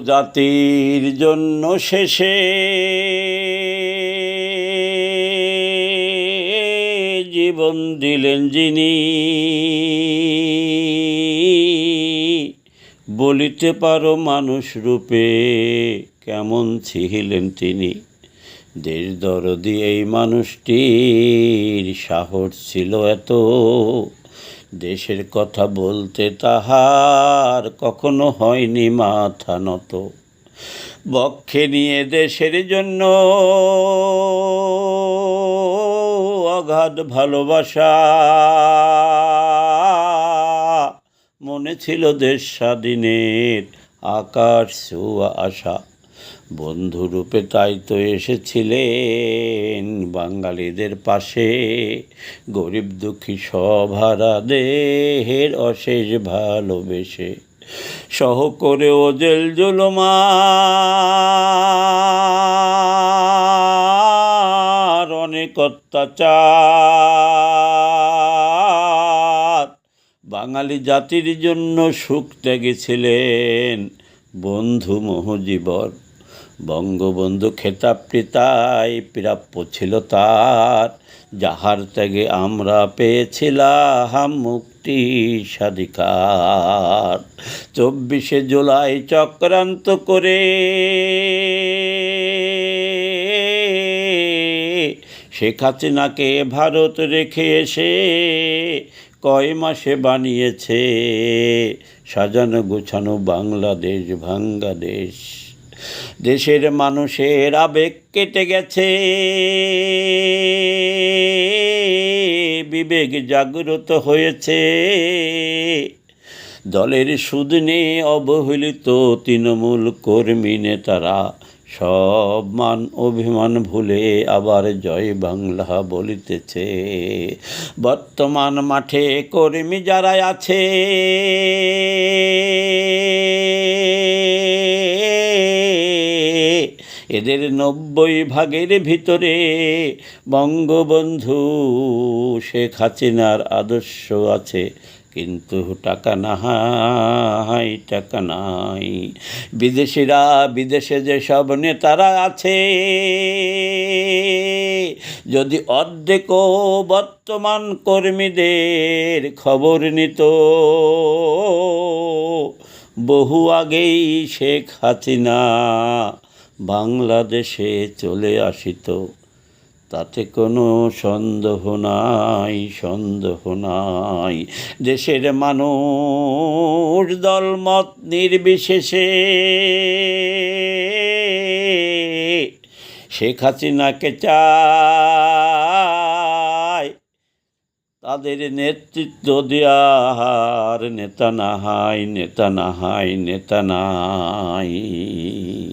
জাতির জন্য শেষে জীবন দিলেন যিনি। বলিতে পারো মানুষ রূপে কেমন ছিলেন তিনি। দেশ দরদি এই মানুষটির সাহস ছিল এত। দেশের কথা বলতে তাহার কখনো হয়নি মাথা নত। বক্ষে নিয়ে দেশের জন্য অগাধ ভালোবাসা। মনে ছিল দেশ স্বাধীনের আকাশ আশা। বন্ধুরূপে তাই তো এসেছিলেন বাঙালিদের পাশে। গরিব দুঃখী সভারা দেহের অশেষ ভালোবেসে। সহ করে ওজেল জুলমার অনেক অত্যাচার। বাঙালি জাতির জন্য সুখ ত্যাগেছিলেন বন্ধু মহজীবর। বঙ্গবন্ধু খেতাবটি তাই প্রাপ্য ছিল তার। যাহার ত্যাগে আমরা পেয়েছিলাম মুক্তি স্বাধিকার। চব্বিশে জুলাই চক্রান্ত করে শেখ হাসিনাকে ভারত রেখে এসে কয় মাসে বানিয়েছে সাজানো গোছানো বাংলাদেশ বাংলাদেশ দেশের মানুষের আবেগ কেটে গেছে। বিবেক জাগ্রত হয়েছে। দলের সুদ নিয়ে অবহেলিত তৃণমূল কর্মী নেতারা সব মান অভিমান ভুলে আবার জয় বাংলা বলিতেছে। বর্তমান মাঠে কর্মী যারা আছে এদের নব্বই ভাগের ভিতরে বঙ্গবন্ধু শেখ হাসিনার আদর্শ আছে। কিন্তু টাকা নাই টাকা নাই। বিদেশিরা, বিদেশে যেসব নেতারা আছে, যদি অর্ধেকও বর্তমান কর্মীদের খবর নিত, বহু আগেই শেখ হাসিনা বাংলাদেশে চলে আসিত। তাতে কোনো সন্দেহ নাই সন্দেহ নাই। দেশের মানুষ দলমত নির্বিশেষে। শেখ হাসিনাকে চায়। তাদের নেতৃত্ব দেওয়ার নেতা নাহাই নেতা নাহাই নেতা নাই।